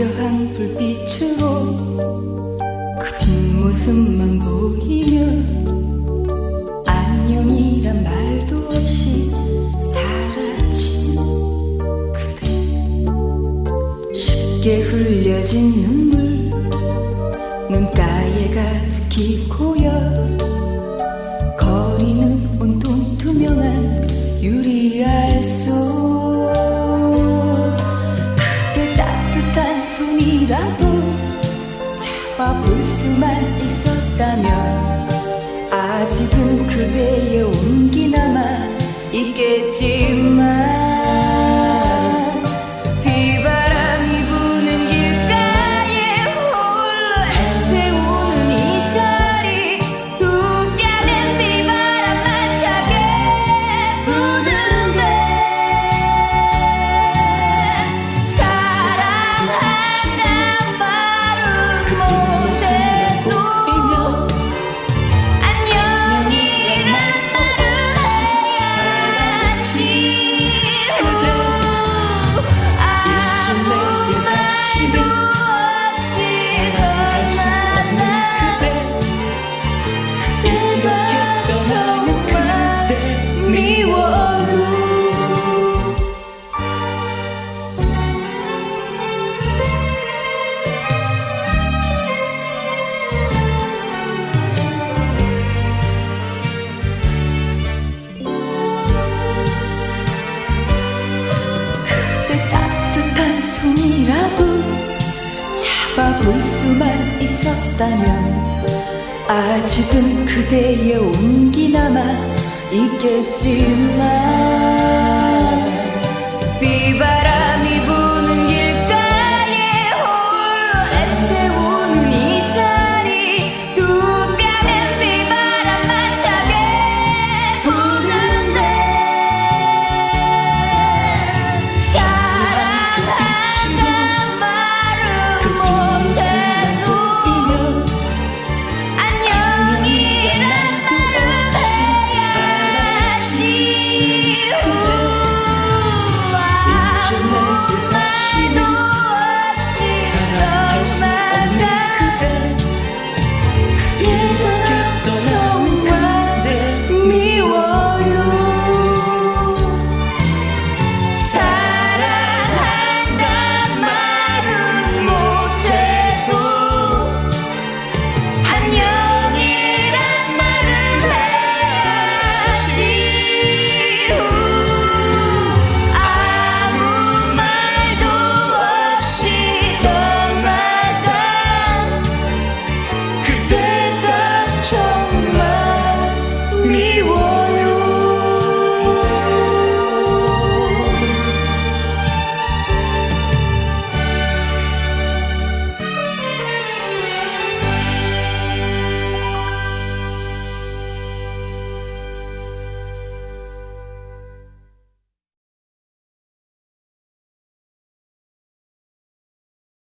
화려한 불빛으로 그 뒷모습만 보이면 안녕이란 말도 없이 사라진 그대. 쉽게 흘려진 눈물 눈가에 가득히 고여 손이라도 잡아볼 수만 있었다면 아직은 그대의 볼 수만 있었다면 아직은 그대의 온기 남아 있겠지만